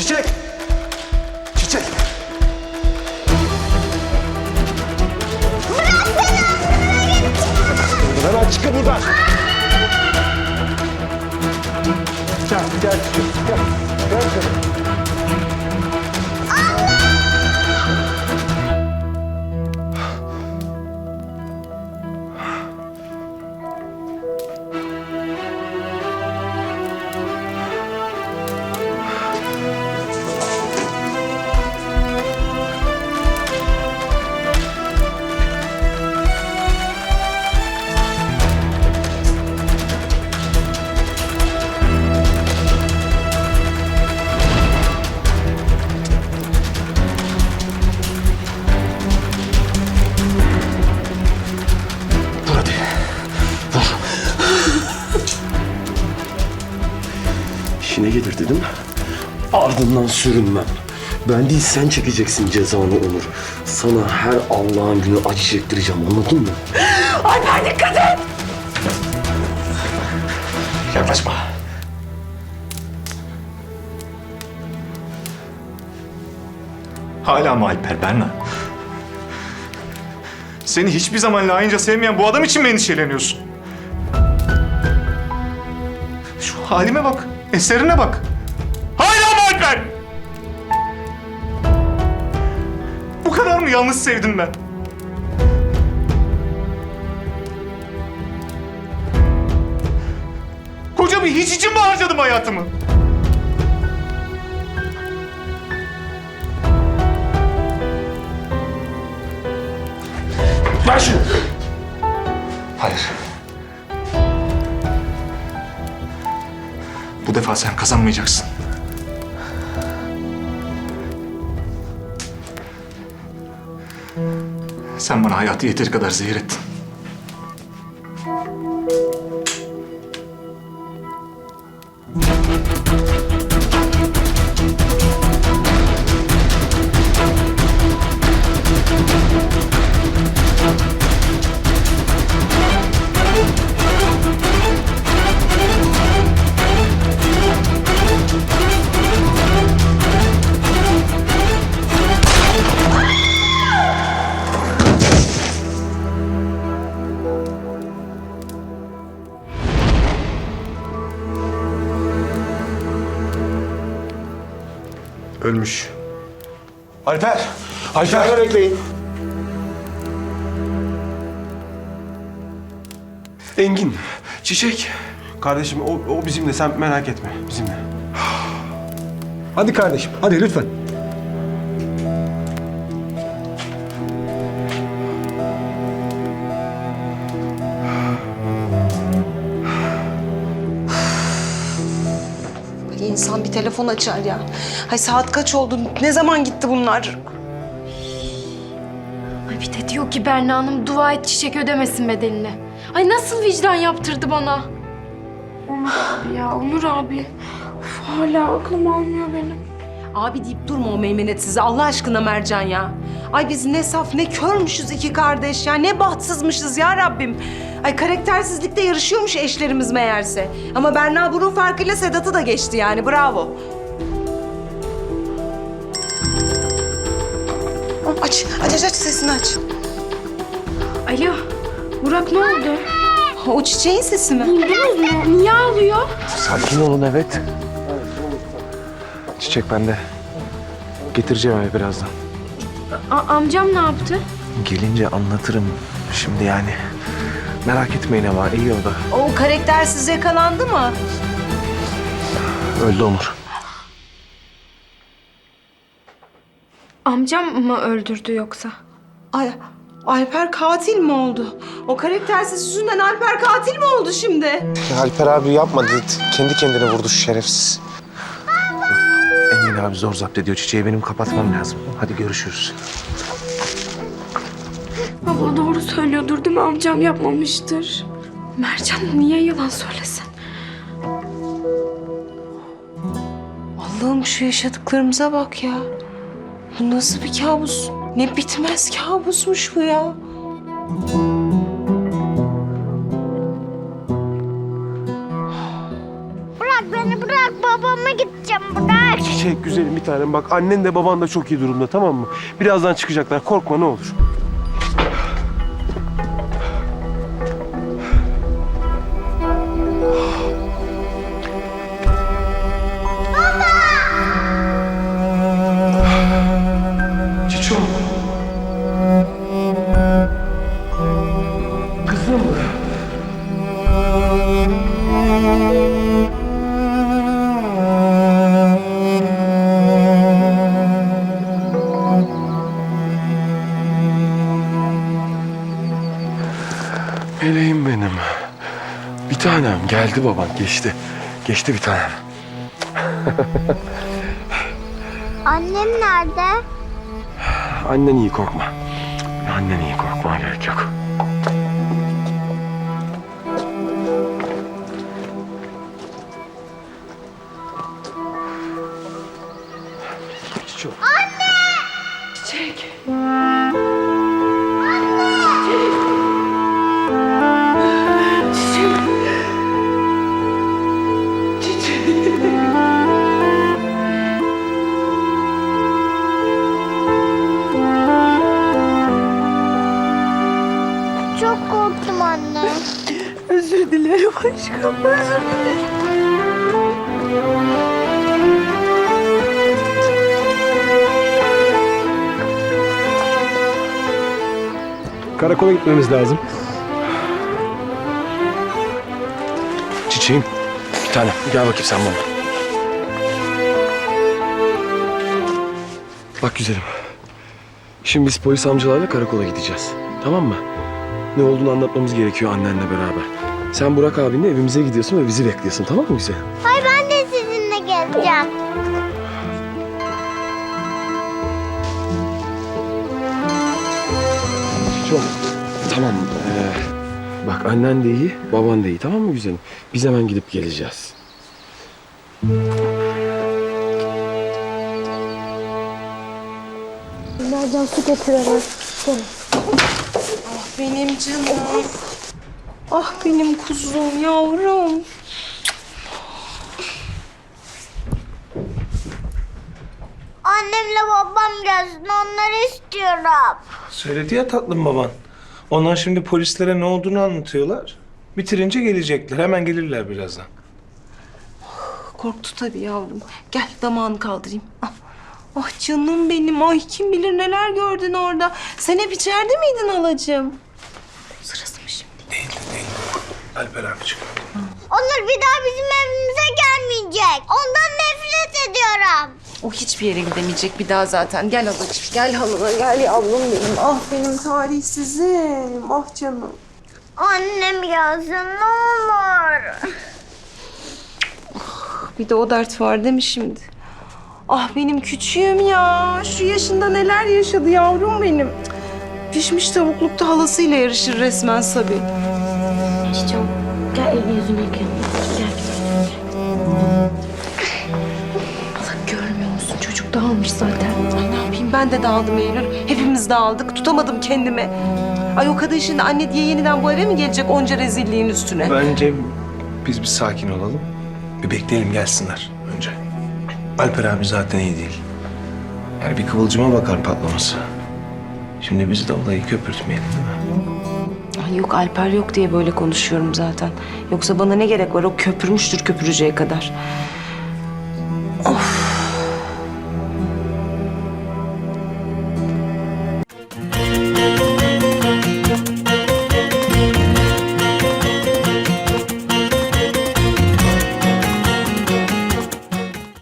Çiçek! Çiçek! Hemen çıkın buradan. Gel, gel, gel. Gel canım. İşine gelir dedim. Ardından sürünmem. Ben değil sen çekeceksin cezanı Onur. Sana her Allah'ın günü acı çektireceğim anladın mı? Alper dikkat et! Yaklaşma. Hala mı Alper Berna? Seni hiçbir zaman layığınca sevmeyen bu adam için mi endişeleniyorsun? Şu halime bak, eserine bak. Hala mı Alper? Bu kadar mı yalnız sevdim ben? Koca bir hiç için mi harcadım hayatımı? Sen kazanmayacaksın. Sen bana hayatı yeteri kadar zehir ettin. Ölmüş. Alper! Alper! bekleyin. Engin, Çiçek. Kardeşim o, o bizimle sen merak etme bizimle. Hadi kardeşim, hadi lütfen. İnsan bir telefon açar ya. Hay saat kaç oldu? Ne zaman gitti bunlar? Ay bir de diyor ki Berna Hanım dua et çiçek ödemesin bedelini. Ay nasıl vicdan yaptırdı bana? Onur abi ya Onur abi. Uf, hala aklım almıyor benim. Abi deyip durma o meymenetsize Allah aşkına Mercan ya. Ay biz ne saf ne körmüşüz iki kardeş ya. Ne bahtsızmışız ya Rabbim. Ay karaktersizlikte yarışıyormuş eşlerimiz meğerse. Ama Berna burun farkıyla Sedat'ı da geçti yani bravo. Aç, aç, aç, aç sesini aç. Alo Burak ne oldu? O çiçeğin sesi mi? Buldunuz mu? Niye ağlıyor? Sakin olun evet. Çiçek bende. Getireceğim eve birazdan. A- amcam ne yaptı? Gelince anlatırım. Şimdi yani. Merak etmeyin ama iyi o da. O karaktersiz yakalandı mı? Öldü Onur. Amcam mı öldürdü yoksa? Ay, Alper katil mi oldu? O karaktersiz yüzünden Alper katil mi oldu şimdi? Ya Alper abi yapmadı. Kendi kendine vurdu şu şerefsiz. Engin abi zor zapt ediyor çiçeği. Benim kapatmam lazım. Hadi görüşürüz. Abla doğru söylüyordur değil mi? Amcam yapmamıştır. Mercan niye yalan söylesin? Allah'ım şu yaşadıklarımıza bak ya. Bu nasıl bir kabus? Ne bitmez kabusmuş bu ya. Bırak beni bırak babama gideceğim bırak. Çiçek güzelim bir tanem bak annen de baban da çok iyi durumda tamam mı? Birazdan çıkacaklar korkma ne olur. Tanem geldi baban geçti. Geçti bir tanem. Annem nerede? Annen iyi korkma. Annen iyi korkma gerek yok. Çok. Çiçek. Çok korktum anne. Özür dilerim aşkım. Özür dilerim. Karakola gitmemiz lazım. Çiçeğim. Bir tane. Gel bakayım sen bana. Bak güzelim. Şimdi biz polis amcalarla karakola gideceğiz. Tamam mı? Ne olduğunu anlatmamız gerekiyor annenle beraber. Sen Burak abinle evimize gidiyorsun ve bizi bekliyorsun tamam mı güzelim? Ay ben de sizinle geleceğim. Çok. Tamam. ee, bak annen de iyi, baban da iyi tamam mı güzelim? Biz hemen gidip geleceğiz. Mercan su getirelim. Benim canım. Ah benim kuzum yavrum. Annemle babam gelsin onları istiyorum. Söyledi ya tatlım baban. Onlar şimdi polislere ne olduğunu anlatıyorlar. Bitirince gelecekler. Hemen gelirler birazdan. Korktu tabii yavrum. Gel damağını kaldırayım. Ah, ah canım benim. Ay kim bilir neler gördün orada. Sen hep içeride miydin halacığım? Alper abicim. Onlar bir daha bizim evimize gelmeyecek. Ondan nefret ediyorum. O hiçbir yere gidemeyecek bir daha zaten. Gel halacığım. Gel halına. Gel yavrum benim. Ah benim talihsizim. Ah canım. Annem gelsin ne olur. Bir de o dert var değil mi şimdi? Ah benim küçüğüm ya. Şu yaşında neler yaşadı yavrum benim. Pişmiş tavuklukta halasıyla yarışır resmen Sabi. Çiçeğim gel elini yüzünü yıkayalım. Gel. Allah görmüyor musun? Çocuk dağılmış zaten. Ay ne yapayım ben de dağıldım Eylül. Hepimiz dağıldık. Tutamadım kendimi. Ay o kadın şimdi anne diye yeniden bu eve mi gelecek onca rezilliğin üstüne? Bence biz bir sakin olalım. Bir bekleyelim gelsinler önce. Alper abi zaten iyi değil. Yani bir kıvılcıma bakar patlaması. Şimdi biz de olayı köpürtmeyelim değil mi? Yok Alper yok diye böyle konuşuyorum zaten. Yoksa bana ne gerek var? O köpürmüştür köpüreceği kadar. Of.